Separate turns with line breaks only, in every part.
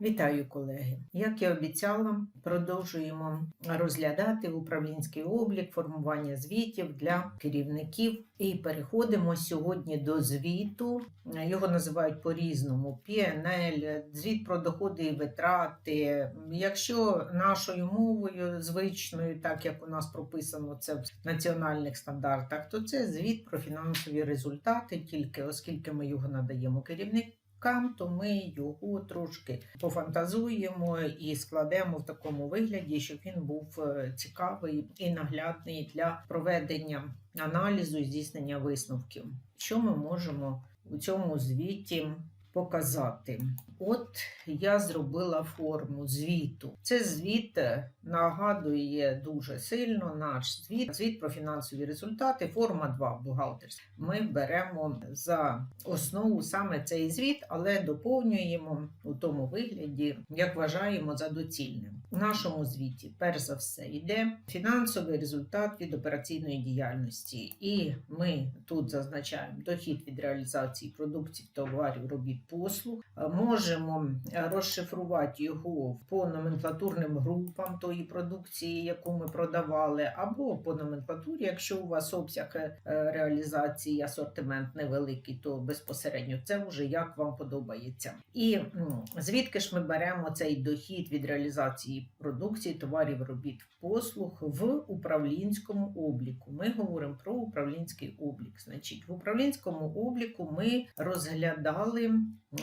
Вітаю, колеги! Як я обіцяла, продовжуємо розглядати управлінський облік, формування звітів для керівників. І переходимо сьогодні до звіту. Його називають по-різному: PNL, звіт про доходи і витрати. Якщо нашою мовою звичною, так як у нас прописано це в національних стандартах, то це звіт про фінансові результати, тільки оскільки ми його надаємо керівнику то ми його трошки пофантазуємо і складемо в такому вигляді, щоб він був е, цікавий і наглядний для проведення аналізу і здійснення висновків. Що ми можемо у цьому звіті показати? От я зробила форму звіту. Це звіт е, нагадує дуже сильно наш звіт, звіт про фінансові результати, форма 2 бухгалтерська. Ми беремо за основу саме цей звіт, але доповнюємо у тому вигляді, як вважаємо за доцільним. У нашому звіті, перш за все, йде фінансовий результат від операційної діяльності, і ми тут зазначаємо дохід від реалізації продуктів, товарів, робіт, послуг. Е, Можемо е, розшифрувати його по номенклатурним групам тої продукції, яку ми продавали, або по номенклатурі, якщо у вас обсяг е, реалізації асортимент невеликий, то безпосередньо це вже як вам подобається. І звідки ж ми беремо цей дохід від реалізації продукції, товарів, робіт, послуг в управлінському обліку. Ми говоримо про управлінський облік. Значить, в управлінському обліку ми розглядали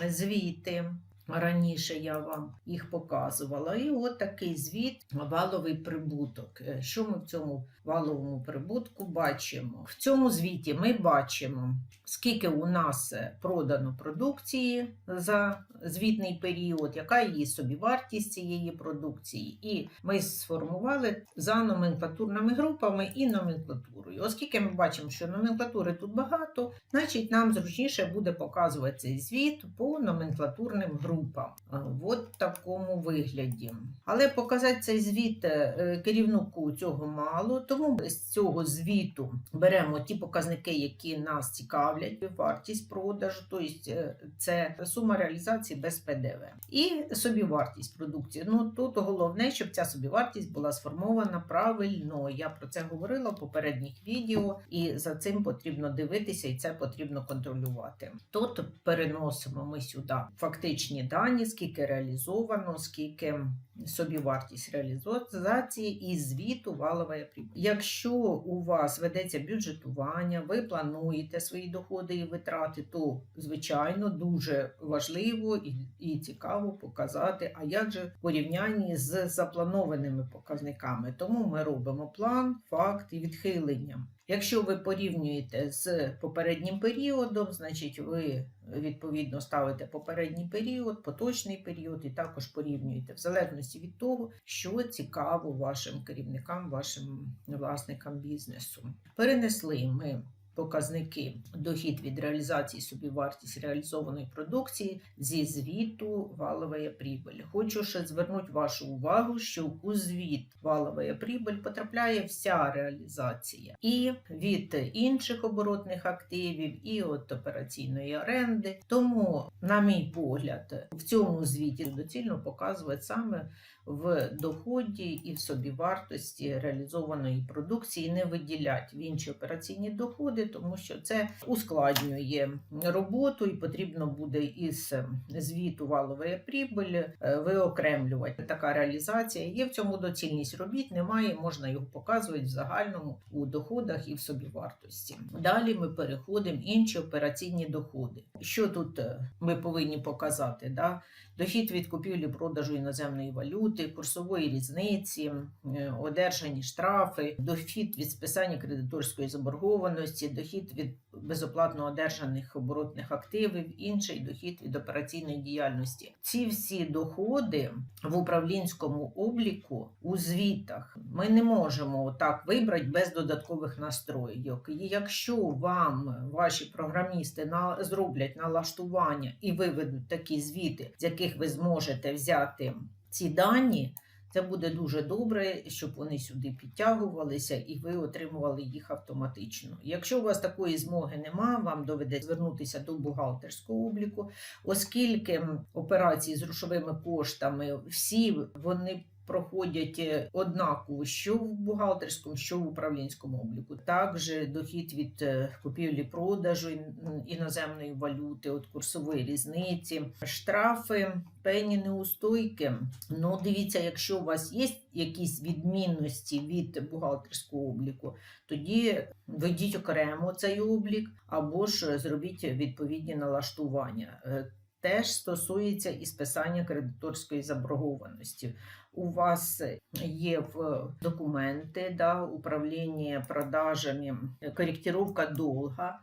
звіти. Раніше я вам їх показувала. І от такий звіт валовий прибуток. Е, Що ми в цьому валовому прибутку бачимо? В цьому звіті ми бачимо, скільки у нас е, продано продукції за звітний період, яка її собівартість цієї продукції. І ми сформували за номенклатурними групами і номенклатурою. Оскільки ми бачимо, що номенклатури тут багато, значить нам зручніше буде показувати цей звіт по номенклатурним групам. А, От в такому вигляді. Але показати цей звіт е, керівнику цього мало, тому з цього звіту беремо ті показники, які нас цікавлять, вартість продажу, тобто е, це сума реалізації без ПДВ. І собівартість продукції. Ну тут головне, щоб ця собівартість була сформована правильно. Я про це говорила в попередніх відео, і за цим потрібно дивитися, і це потрібно контролювати. Тут переносимо ми сюди фактичні дані, скільки реалізовано, скільки собівартість реалізації і звіту валової прибуль. Якщо у вас ведеться бюджетування, ви плануєте свої доходи і витрати, то звичайно дуже важливо і цікаво показати, а як же в порівнянні з запланованими показниками. Тому ми робимо план, факт і відхилення. Якщо ви порівнюєте з попереднім періодом, значить ви відповідно ставите попередній період, поточний період, і також порівнюєте в залежності від того, що цікаво вашим керівникам, вашим власникам бізнесу. Перенесли ми. Показники дохід від реалізації собівартість реалізованої продукції зі звіту валової прибыль. Хочу ще звернути вашу увагу, що у звіт валової прибыль потрапляє вся реалізація і від інших оборотних активів, і від операційної оренди. Тому, на мій погляд, в цьому звіті доцільно показувати саме в доході і в собівартості реалізованої продукції, не виділять в інші операційні доходи, тому що це ускладнює роботу, і потрібно буде із звіту валової прибуль е, виокремлювати. Така реалізація є в цьому доцільність робіт, немає, можна його показувати в загальному у доходах і в собівартості. Далі ми переходимо інші операційні доходи. Що тут е, ми повинні показати? Да? Дохід від купівлі продажу іноземної валюти, курсової різниці, е, одержані штрафи, дохід від списання кредиторської заборгованості, дохід від безоплатно одержаних оборотних активів, інший дохід від операційної діяльності. Ці всі доходи в управлінському обліку у звітах ми не можемо так вибрати без додаткових настройок. І якщо вам ваші програмісти на зроблять налаштування і виведуть такі звіти, з яких ви зможете взяти ці дані, Це буде дуже добре, щоб вони сюди підтягувалися і ви отримували їх автоматично. Якщо у вас такої змоги нема, вам доведеться звернутися до бухгалтерського обліку, оскільки операції з грошовими коштами всі вони. Проходять е, однаково, що в бухгалтерському, що в управлінському обліку. Також дохід від е, купівлі-продажу іноземної валюти, від курсової різниці, штрафи, пені неустойки. Ну, дивіться, якщо у вас є якісь відмінності від бухгалтерського обліку, тоді ведіть окремо цей облік або ж зробіть відповідні налаштування. Теж стосується і списання кредиторської заборгованості. У вас є в документи да, управління продажами, коректировка долга.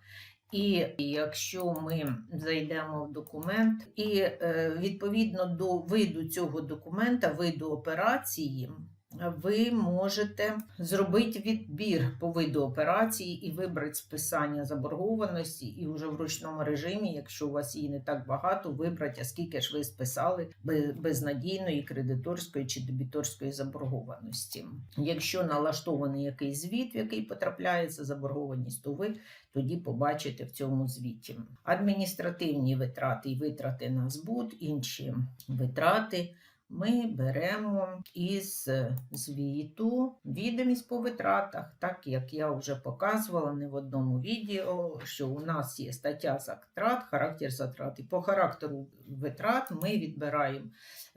І якщо ми зайдемо в документ, і е, відповідно до виду цього документа, виду операції, ви можете зробити відбір по виду операції і вибрати списання заборгованості, і вже в ручному режимі, якщо у вас її не так багато, вибрати, а скільки ж ви списали без- безнадійної кредиторської чи дебіторської заборгованості. Якщо налаштований якийсь звіт, в який потрапляється заборгованість, то ви тоді побачите в цьому звіті. Адміністративні витрати і витрати на збут, інші витрати ми беремо із звіту відомість по витратах, так як я вже показувала не в одному відео, що у нас є стаття затрат, характер затрат. І по характеру витрат ми відбираємо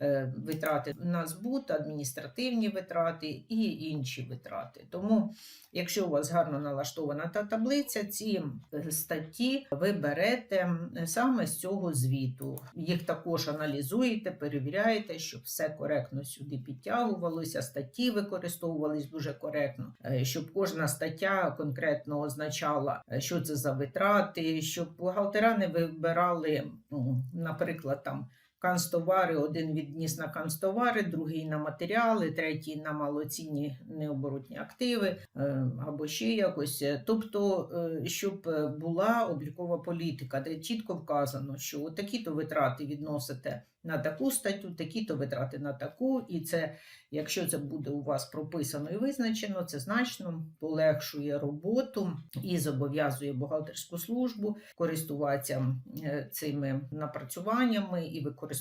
е, витрати на збут, адміністративні витрати і інші витрати. Тому, якщо у вас гарно налаштована та таблиця, ці е, статті ви берете саме з цього звіту. Їх також аналізуєте, перевіряєте, щоб все коректно сюди підтягувалося, статті використовувались дуже коректно, е, щоб кожна стаття конкретно означала, е, що це за витрати, щоб бухгалтера не вибирали, ну, наприклад, там. Канцтовари, один відніс на канцтовари, другий на матеріали, третій на малоцінні необоротні активи е, або ще якось. Тобто, е, щоб була облікова політика, де чітко вказано, що такі-то витрати відносите на таку статтю, такі-то витрати на таку, і це, якщо це буде у вас прописано і визначено, це значно полегшує роботу і зобов'язує бухгалтерську службу користуватися е, цими напрацюваннями і використовувати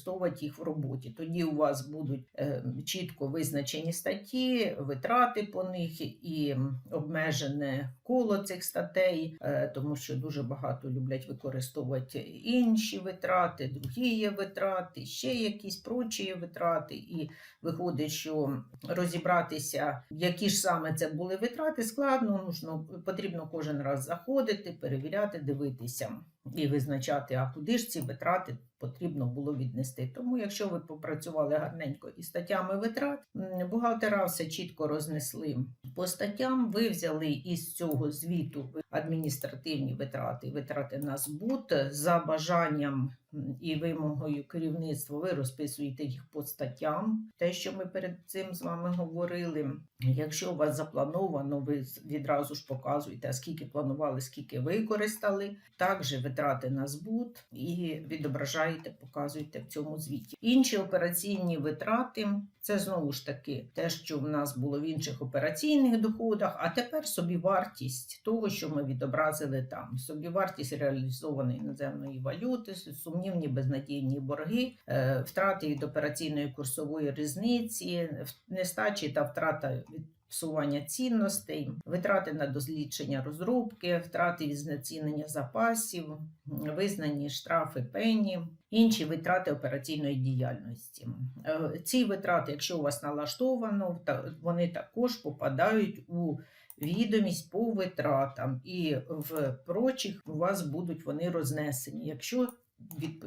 їх в роботі. Тоді у вас будуть е, чітко визначені статті, витрати по них і обмежене коло цих статей, е, тому що дуже багато люблять використовувати інші витрати, другі є витрати, ще якісь прочі витрати. І виходить, що розібратися, які ж саме це були витрати, складно. Нужно потрібно кожен раз заходити, перевіряти, дивитися і визначати, а куди ж ці витрати потрібно було віднести. Тому, якщо ви попрацювали гарненько із статтями витрат, бухгалтера все чітко рознесли по статтям. Ви взяли із цього звіту адміністративні витрати, витрати на збут за бажанням і вимогою керівництва. Ви розписуєте їх по статтям. Те, що ми перед цим з вами говорили. Якщо у вас заплановано, ви відразу ж показуєте, скільки планували, скільки використали. Також витрати на збут і відображаєте, показуєте в цьому звіті. Інші операційні витрати це знову ж таки те, що в нас було в інших операційних доходах, а тепер собівартість того, що ми відобразили там. Собівартість реалізованої іноземної валюти, сумнівні безнадійні борги, е, втрати від операційної курсової різниці, нестачі та втрата від всування цінностей, витрати на дослідження розробки, втрати від знецінення запасів, визнані штрафи пені, інші витрати операційної діяльності. Е, Ці витрати, якщо у вас налаштовано, вони також попадають у відомість по витратам, і в прочих у вас будуть вони рознесені. Якщо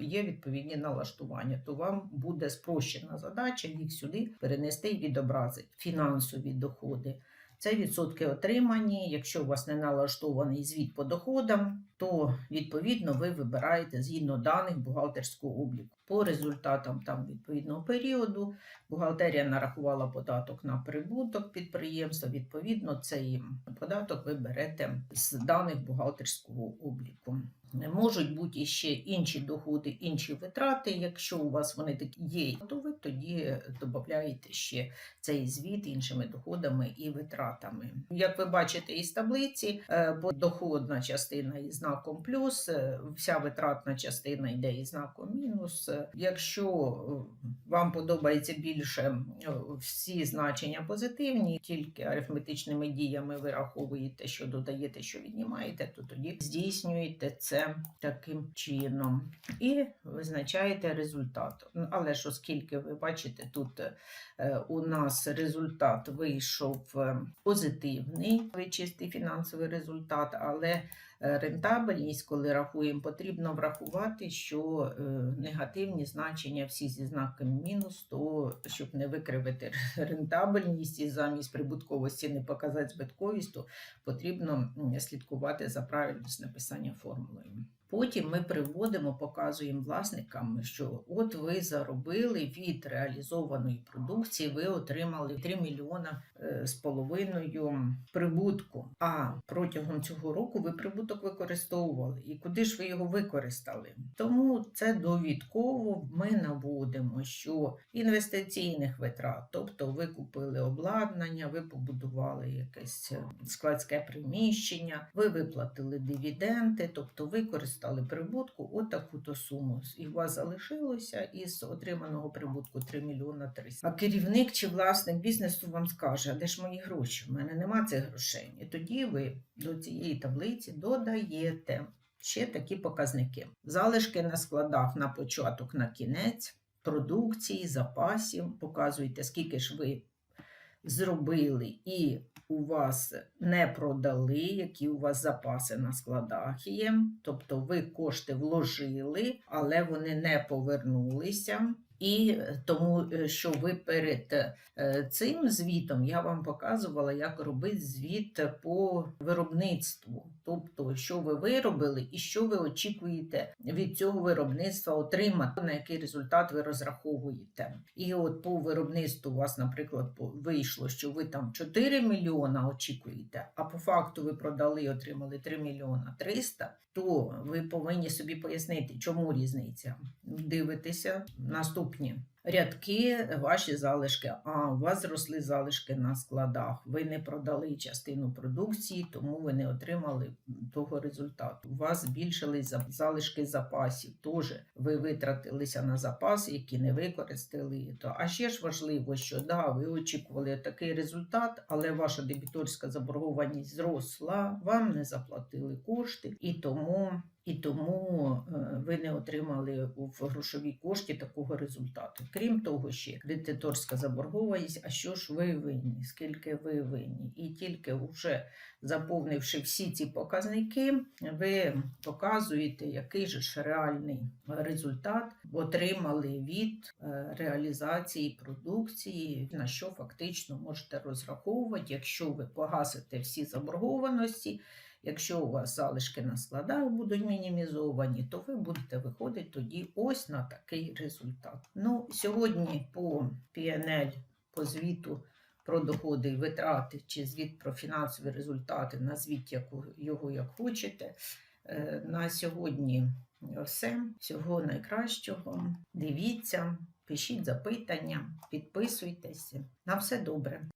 є відповідні налаштування, то вам буде спрощена задача їх сюди перенести і відобразити фінансові доходи. Це відсотки отримані. Якщо у вас не налаштований звіт по доходам, то відповідно ви вибираєте згідно даних бухгалтерського обліку. По результатам там відповідного періоду бухгалтерія нарахувала податок на прибуток підприємства. Відповідно, цей податок ви берете з даних бухгалтерського обліку. Можуть бути іще інші доходи, інші витрати. Якщо у вас вони такі є, то ви тоді додаєте ще цей звіт іншими доходами і витратами. Як ви бачите із таблиці, е, бо доходна частина із знаком плюс, е, вся витратна частина йде із знаком мінус. Е, Якщо е, вам подобається більше е, всі значення позитивні, тільки арифметичними діями ви раховуєте, що додаєте, що віднімаєте, то тоді здійснюєте це таким чином і визначаєте результат. Але ж оскільки ви бачите, тут е, у нас результат вийшов е, позитивний, чистий фінансовий результат, але е, рентабельність, коли рахуємо, потрібно врахувати, що е, негативні значення всі зі знаком мінус, то щоб не викривити рентабельність і замість прибутковості не показати збитковість, то потрібно слідкувати за правильність написання формулою. Потім ми приводимо, показуємо власникам, що от ви заробили від реалізованої продукції, ви отримали 3 мільйона е, з половиною прибутку. А протягом цього року ви прибуток використовували. І куди ж ви його використали? Тому це довідково ми наводимо, що інвестиційних витрат, тобто ви купили обладнання, ви побудували якесь е, складське приміщення, ви виплатили дивіденди, тобто використали прибутку от таку-то суму. І у вас залишилося із отриманого прибутку 3 мільйона 300. А керівник чи власник бізнесу вам скаже, а де ж мої гроші? У мене нема цих грошей. І тоді ви до цієї таблиці додаєте ще такі показники. Залишки на складах на початок, на кінець, продукції, запасів. Показуєте, скільки ж ви зробили і у вас не продали, які у вас запаси на складах є. Тобто ви кошти вложили, але вони не повернулися. І е, тому, е, що ви перед е, цим звітом я вам показувала, як робити звіт по виробництву. Тобто, що ви виробили і що ви очікуєте від цього виробництва отримати, на який результат ви розраховуєте. І от по виробництву у вас, наприклад, вийшло, що ви там 4 мільйона очікуєте, а по факту ви продали і отримали 3 мільйона 300, то ви повинні собі пояснити, чому різниця. Дивитеся наступні рядки, ваші залишки. А у вас зросли залишки на складах. Ви не продали частину продукції, тому ви не отримали того результату. У вас збільшились за- залишки запасів. Теж ви витратилися на запаси, які не використали. То а ще ж важливо, що да, ви очікували такий результат, але ваша дебіторська заборгованість зросла, вам не заплатили кошти, і тому. І тому е, ви не отримали в грошовій кошті такого результату. Крім того, ще кредиторська заборгованість. А що ж ви винні? Скільки ви винні? І тільки вже заповнивши всі ці показники, ви показуєте, який же ж реальний результат отримали від е, реалізації продукції, на що фактично можете розраховувати, якщо ви погасите всі заборгованості. Якщо у вас залишки на складах будуть мінімізовані, то ви будете виходити тоді ось на такий результат. Ну, сьогодні по PNL, по звіту про доходи і витрати, чи звіт про фінансові результати, назвіть його як хочете. Е, На сьогодні все. Всього найкращого. Дивіться, пишіть запитання, підписуйтесь. На все добре.